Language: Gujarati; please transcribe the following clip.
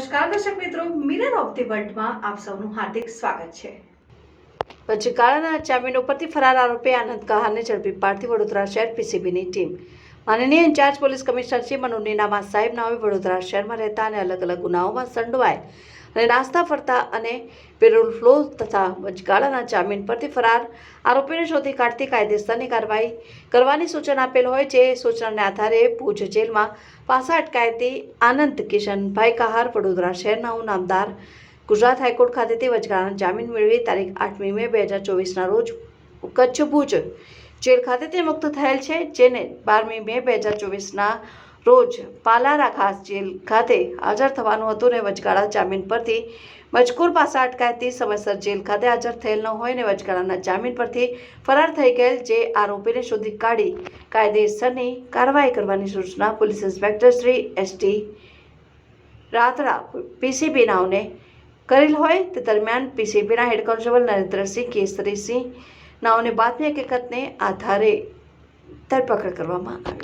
નમસ્કાર દર્શક મિત્રો મિરર ઓફ ધી વર્લ્ડમાં આપ સૌનું હાર્દિક સ્વાગત છે. કાળાના જામીન ઉપરથી ફરાર આરોપી આનંદ કહારને ઝડપી પાડતી વડોદરા શહેર પીસીબીની ટીમ. માનનીય in-charge police commissioner Shri Manu Ninama સાહેબ નામે વડોદરા શહેરમાં રહેતા અને અલગ અલગ ગુનાઓમાં સંડોવાય અને નાસ્તા ફરતા અને પેરોલ ફ્લો તથા વચગાળાના જામીન પરથી ફરાર. આરોપીને શોધી કાઢતી કાયદેસરની કાર્યવાહી કરવાની સૂચના આપેલ હોય જે સૂચનાને આધારે ભુજ જેલમાં પાસા અટકાયતી આનંદ કિશનભાઈ કહાર વડોદરા શહેરના હું નામદાર ગુજરાત હાઈકોર્ટ ખાતેથી વચગાળાના જામીન મેળવી તારીખ આઠમી મે બે હજાર ચોવીસના રોજ કચ્છ ભુજ જેલ ખાતેથી મુક્ત થયેલ છે, જેને બારમી મે બે હજાર ચોવીસના રોજ પાલારા ખાસ જેલ ખાતે હાજર થવાનું હતું ને વચગાળા જામીન પરથી. મજકૂર પાસે અટકાયતી સમયસર જેલ ખાતે હાજર થયેલ ન હોય ને વચગાળાના જામીન પરથી ફરાર થઈ ગયેલ જે આરોપીને શોધી કાઢી. કાયદેસરની કાર્યવાહી કરવાની સૂચના police inspector Shri ST Ratada PCB નાવને કરેલ હોય તે દરમિયાન પીસીબીના હેડ કોન્સ્ટેબલ નરેન્દ્રસિંહ કેસરીસિંહ નાઓને બાતમી હકીકતને આધારે ધરપકડ કરવામાં આવી.